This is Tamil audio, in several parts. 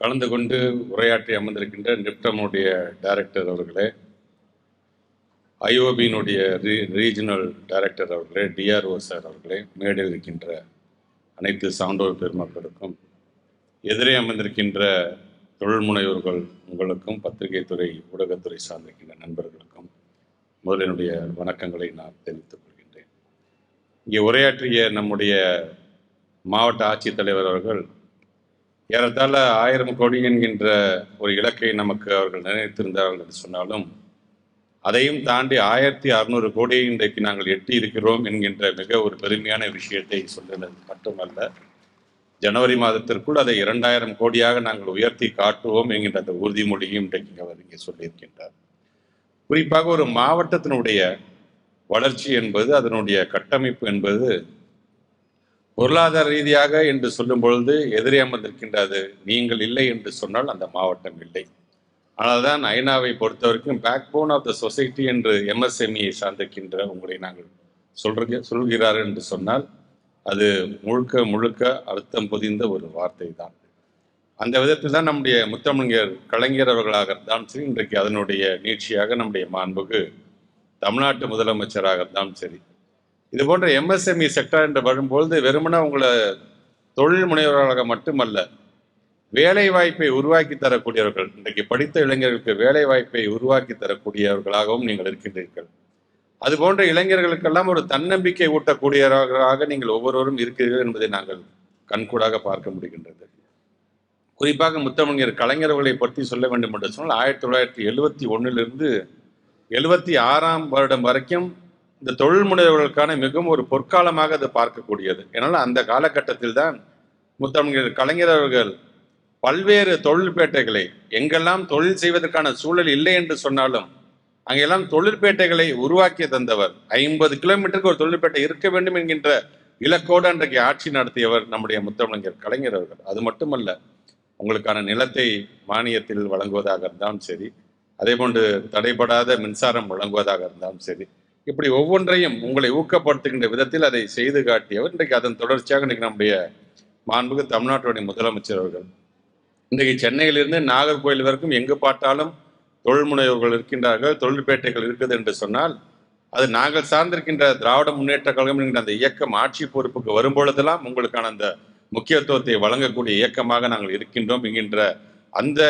கலந்து கொண்டு உரையாற்றி அமர்ந்திருக்கின்ற நிப்டமுடைய டைரக்டர் அவர்களே ஐஓபியினுடைய ரீ ரீஜனல் டைரக்டர் அவர்களே டிஆர்ஓ சார் அவர்களே மேடையில் இருக்கின்ற அனைத்து சான்றோர் பெருமக்களுக்கும் எதிரே அமர்ந்திருக்கின்ற தொழில் முனைவோர்கள் உங்களுக்கும் பத்திரிகை துறை ஊடகத்துறை சார்ந்திருக்கின்ற நண்பர்களுக்கும் முதலினுடைய வணக்கங்களை நான் தெரிவித்துக் கொள்கின்றேன். இங்கே உரையாற்றிய நம்முடைய மாவட்ட ஆட்சித்தலைவர் அவர்கள் ஏறத்தாழ ஆயிரம் கோடி என்கின்ற ஒரு இலக்கை நமக்கு அவர்கள் நினைத்திருந்தார்கள் என்று சொன்னாலும் அதையும் தாண்டி ஆயிரத்தி அறுநூறு கோடியை இன்றைக்கு நாங்கள் எட்டி இருக்கிறோம் என்கின்ற மிக ஒரு பெருமையான விஷயத்தை சொல்லுவது மட்டுமல்ல ஜனவரி மாதத்திற்குள் அதை இரண்டாயிரம் கோடியாக நாங்கள் உயர்த்தி காட்டுவோம் என்கின்ற அந்த உறுதிமொழியும் இன்றைக்கு அவர் இங்கே சொல்லியிருக்கின்றார். குறிப்பாக ஒரு மாவட்டத்தினுடைய வளர்ச்சி என்பது அதனுடைய கட்டமைப்பு என்பது பொருளாதார ரீதியாக என்று சொல்லும் பொழுது எதிரே அமர்ந்திருக்கின்றது. நீங்கள் இல்லை என்று சொன்னால் அந்த மாவட்டம் இல்லை. ஆனால் தான் ஐநாவை பொறுத்த வரைக்கும் backbone of the society என்று எம்எஸ்எம்இயை சார்ந்திருக்கின்ற உங்களை நாங்கள் சொல்ற சொல்கிறார்கள் என்று சொன்னால் அது முழுக்க முழுக்க அர்த்தம் பொதிந்த ஒரு வார்த்தை தான் அந்த விதத்தில் தான் நம்முடைய முத்தமிழர் கலைஞர் அவர்களாக சரி இன்றைக்கு அதனுடைய நீட்சியாக நம்முடைய மாண்புக்கு தமிழ்நாட்டு முதலமைச்சராக இருந்தாலும் சரி இது போன்ற எம்எஸ்எம்இ செக்டர் என்று வரும்பொழுது வெறுமனே உங்களை தொழில் முனைவர்களாக மட்டுமல்ல வேலை வாய்ப்பை உருவாக்கி தரக்கூடியவர்கள் இன்றைக்கு படித்த இளைஞர்களுக்கு வேலை வாய்ப்பை உருவாக்கி தரக்கூடியவர்களாகவும் நீங்கள் இருக்கின்றீர்கள். அது போன்ற இளைஞர்களுக்கெல்லாம் ஒரு தன்னம்பிக்கை ஊட்டக்கூடியவர்களாக நீங்கள் ஒவ்வொருவரும் இருக்கிறீர்கள் என்பதை நாங்கள் கண்கூடாக பார்க்க முடிகின்றது. குறிப்பாக முத்தமிழர் கலைஞர்களை பற்றி சொல்ல வேண்டும் என்று சொன்னால் ஆயிரத்தி தொள்ளாயிரத்தி எழுவத்தி ஒன்றிலிருந்து எழுவத்தி ஆறாம் வருடம் வரைக்கும் இந்த தொழில் முனைவர்களுக்கான மிகவும் ஒரு பொற்காலமாக அது பார்க்கக்கூடியது. ஏன்னால் அந்த காலகட்டத்தில் தான் முத்தமிழர் கலைஞர் அவர்கள் பல்வேறு தொழில்பேட்டைகளை எங்கெல்லாம் தொழில் செய்வதற்கான சூழல் இல்லை என்று சொன்னாலும் அங்கெல்லாம் தொழிற்பேட்டைகளை உருவாக்கி தந்தவர். ஐம்பது கிலோமீட்டருக்கு ஒரு தொழிற்பேட்டை இருக்க வேண்டும் என்கின்ற இலக்கோடு அன்றைக்கு ஆட்சி நடத்தியவர் நம்முடைய முத்தமிழர் கலைஞர் அவர்கள். அது மட்டுமல்ல உங்களுக்கான நிலத்தை மானியத்தில் வழங்குவதாக இருந்தாலும் சரி. அதே போன்று தடைபடாத மின்சாரம் வழங்குவதாக இருந்தாலும் சரி. இப்படி ஒவ்வொன்றையும் உங்களை ஊக்கப்படுத்துகின்ற விதத்தில் அதை செய்து காட்டியவர் இன்றைக்கு அதன் தொடர்ச்சியாக இன்றைக்கு நம்முடைய மாண்புக்கு தமிழ்நாட்டுடைய முதலமைச்சர் அவர்கள். இன்றைக்கு சென்னையிலிருந்து நாகர்கோயில் வரைக்கும் எங்கு பார்த்தாலும் தொழில் முனைவர்கள் இருக்கின்றார்கள் தொழிற்பேட்டைகள் இருக்குது என்று சொன்னால் அது நாங்கள் சார்ந்திருக்கின்ற திராவிட முன்னேற்ற கழகம் என்கிற அந்த இயக்கம் ஆட்சி பொறுப்புக்கு வரும்பொழுதெல்லாம் உங்களுக்கான அந்த முக்கியத்துவத்தை வழங்கக்கூடிய இயக்கமாக நாங்கள் இருக்கின்றோம் என்கின்ற அந்த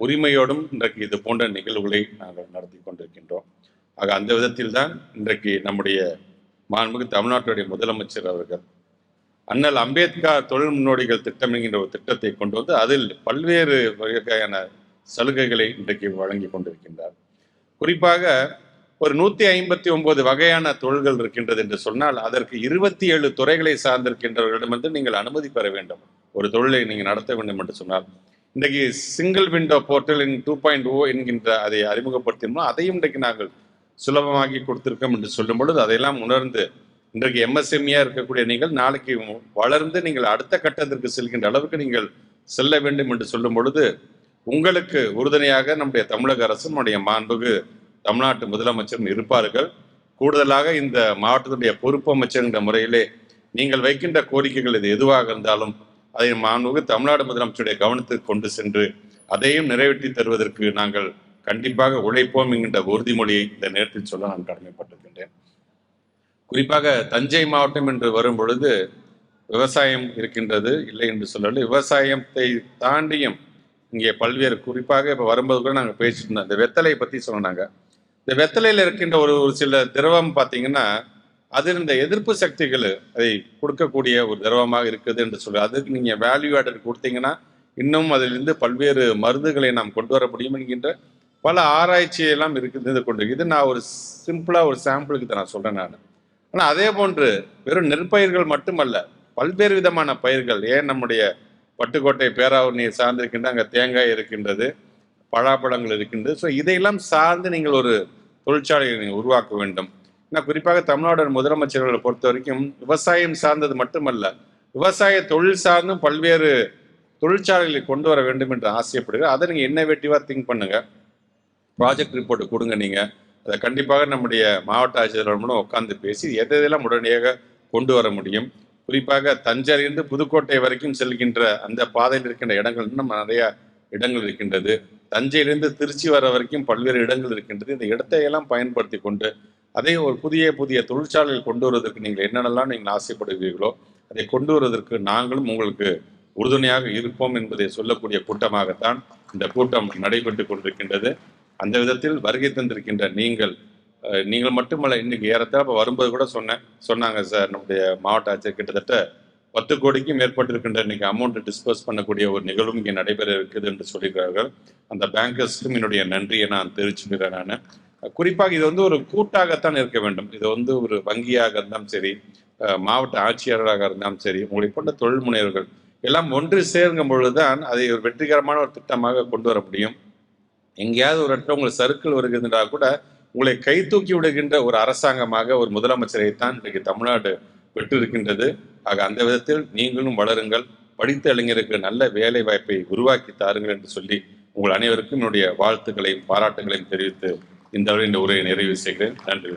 உரிமையோடும் இன்றைக்கு இது போன்ற நிகழ்வுகளை நாங்கள் நடத்தி கொண்டிருக்கின்றோம். ஆக அந்த விதத்தில் தான் இன்றைக்கு நம்முடைய மாண்புக்கு தமிழ்நாட்டுடைய முதலமைச்சர் அவர்கள் அண்ணல் அம்பேத்கர் தொழில் முன்னோடிகள் திட்டம் என்கின்ற ஒரு திட்டத்தை கொண்டு வந்து அதில் பல்வேறு வகையான சலுகைகளை இன்றைக்கு வழங்கி கொண்டிருக்கின்றார். குறிப்பாக ஒரு நூற்றி ஐம்பத்தி ஒன்பது வகையான தொழில்கள் இருக்கின்றது என்று சொன்னால் அதற்கு இருபத்தி ஏழு துறைகளை சார்ந்திருக்கின்றவர்களிடமிருந்து நீங்கள் அனுமதி பெற வேண்டும். ஒரு தொழிலை நீங்கள் நடத்த வேண்டும் என்று சொன்னால் இன்றைக்கு single window portal in two point O என்கின்ற அதை அறிமுகப்படுத்தினோம் அதையும் இன்றைக்கு நாங்கள் சுலபமாக்கி கொடுத்துருக்கோம் என்று சொல்லும் பொழுது அதையெல்லாம் உணர்ந்து இன்றைக்கு எம்எஸ்எம்இயாக இருக்கக்கூடிய நீங்கள் நாளைக்கு வளர்ந்து நீங்கள் அடுத்த கட்டத்திற்கு செல்கின்ற அளவுக்கு நீங்கள் செல்ல வேண்டும் என்று சொல்லும் பொழுது உங்களுக்கு உறுதுணையாக நம்முடைய தமிழக அரசு நம்முடைய மாண்புக்கு தமிழ்நாட்டு முதலமைச்சரும் இருப்பார்கள். கூடுதலாக இந்த மாவட்டத்துடைய பொறுப்பு அமைச்சர் என்ற முறையிலே நீங்கள் வைக்கின்ற கோரிக்கைகள் இது எதுவாக இருந்தாலும் அதை மாண்புகு தமிழ்நாடு முதலமைச்சருடைய கவனத்துக்கு கொண்டு சென்று அதையும் நிறைவேற்றி தருவதற்கு நாங்கள் கண்டிப்பாக உழைப்போம் என்கின்ற உறுதிமொழியை இந்த நேரத்தில் சொல்ல நான் கடமைப்பட்டிருக்கின்றேன். குறிப்பாக தஞ்சை மாவட்டம் என்று வரும் பொழுது விவசாயம் இருக்கின்றது இல்லை என்று சொல்லல விவசாயத்தை தாண்டியும் இங்கே பல்வேறு குறிப்பாக இப்போ வரும்போது கூட நாங்கள் பேசிட்டு இருந்தோம். இந்த வெத்தலையை பற்றி சொன்னாங்க. இந்த வெத்தலையில் இருக்கின்ற ஒரு ஒரு சில திரவம் பார்த்தீங்கன்னா அது இந்த எதிர்ப்பு சக்திகள் அதை கொடுக்கக்கூடிய ஒரு திரவமாக இருக்குது என்று சொல்லி அதுக்கு நீங்கள் வேல்யூ ஆடட் கொடுத்தீங்கன்னா இன்னும் அதிலிருந்து பல்வேறு மருந்துகளை நாம் கொண்டு வர முடியும் என்கின்ற பல ஆராய்ச்சியெல்லாம் இருக்குது கொண்டு இது நான் ஒரு சிம்பிளாக ஒரு சாம்பிளுக்கு தான் நான் சொல்கிறேன் நான். ஆனால் அதே போன்று வெறும் நெற்பயிர்கள் மட்டுமல்ல பல்வேறு விதமான பயிர்கள் ஏன் நம்முடைய பட்டுக்கோட்டை பேராவூர்ணியை சார்ந்திருக்கின்ற அங்கே தேங்காய் இருக்கின்றது பழாப்பழங்கள் இருக்கின்றது. ஸோ இதையெல்லாம் சார்ந்து நீங்கள் ஒரு தொழிற்சாலையை நீங்கள் உருவாக்க வேண்டும். நான் குறிப்பாக தமிழ்நாடு முதலமைச்சர்களை பொறுத்த வரைக்கும் விவசாயம் சார்ந்தது மட்டுமல்ல விவசாய தொழில் சார்ந்தும் பல்வேறு தொழிற்சாலைகளை கொண்டு வர வேண்டும் என்று ஆசையப்படுகிறேன் அதை நீங்கள் இன்னோவேட்டிவாக திங்க் பண்ணுங்கள் ப்ராஜெக்ட் ரிப்போர்ட் கொடுங்க நீங்கள் அதை கண்டிப்பாக நம்முடைய மாவட்ட ஆட்சியர்களுடன் உட்காந்து பேசி எதை எதெல்லாம் உடனடியாக கொண்டு வர முடியும். குறிப்பாக தஞ்சையிலிருந்து புதுக்கோட்டை வரைக்கும் செல்கின்ற அந்த பாதையில் இருக்கின்ற இடங்கள் நம்ம நிறைய இடங்கள் இருக்கின்றது. தஞ்சையிலிருந்து திருச்சி வர வரைக்கும் பல்வேறு இடங்கள் இருக்கின்றது. இந்த இடத்தையெல்லாம் பயன்படுத்தி கொண்டு அதை ஒரு புதிய புதிய தொழிற்சாலைகள் கொண்டு வருவதற்கு நீங்கள் என்னென்னலாம் நீங்கள் ஆசைப்படுவீர்களோ அதை கொண்டு வருவதற்கு நாங்களும் உங்களுக்கு உறுதுணையாக இருப்போம் என்பதை சொல்லக்கூடிய கூட்டமாகத்தான் இந்த கூட்டம் நடைபெற்று கொண்டிருக்கின்றது. அந்த விதத்தில் வருகை தந்திருக்கின்ற நீங்கள் நீங்கள் மட்டுமல்ல இன்னைக்கு ஏறத்தாழ இப்போ வரும்போது கூட சொன்னேன் சொன்னாங்க சார் நம்முடைய மாவட்ட ஆட்சியர் கிட்டத்தட்ட பத்து கோடிக்கும் மேற்பட்டிருக்கின்ற இன்னைக்கு அமௌண்ட் டிஸ்பர்ஸ் பண்ணக்கூடிய ஒரு நிகழ்வும் இங்கே நடைபெற இருக்குது என்று சொல்லியிருக்கிறார்கள். அந்த பேங்கர்ஸ்க்கும் என்னுடைய நன்றியை நான் தெரிவிச்சுக்கிறேன் நான். குறிப்பாக இது வந்து ஒரு கூட்டாகத்தான் இருக்க வேண்டும். இது வந்து ஒரு வங்கியாக இருந்தாலும் சரி மாவட்ட ஆட்சியராக இருந்தாலும் சரி உங்களை போன்ற தொழில் முனைவர்கள் எல்லாம் ஒன்று சேருங்கும் பொழுதுதான் அதை ஒரு வெற்றிகரமான ஒரு திட்டமாக கொண்டு வர முடியும். எங்கேயாவது ஒரு இடத்துல உங்களுக்கு சர்க்கிள் வருகிறதுனா கூட உங்களை கை தூக்கி விடுகின்ற ஒரு அரசாங்கமாக ஒரு முதலமைச்சரை தான் இன்றைக்கு தமிழ்நாடு பெற்றிருக்கின்றது. ஆக அந்த விதத்தில் நீங்களும் வளருங்கள். படித்த இளைஞருக்கு நல்ல வேலை வாய்ப்பை உருவாக்கி தாருங்கள் என்று சொல்லி உங்கள் அனைவருக்கும் என்னுடைய வாழ்த்துக்களையும் பாராட்டுகளையும் தெரிவித்து இந்த அளவில் இந்த உரையை நிறைவு செய்கிறேன். நன்றி.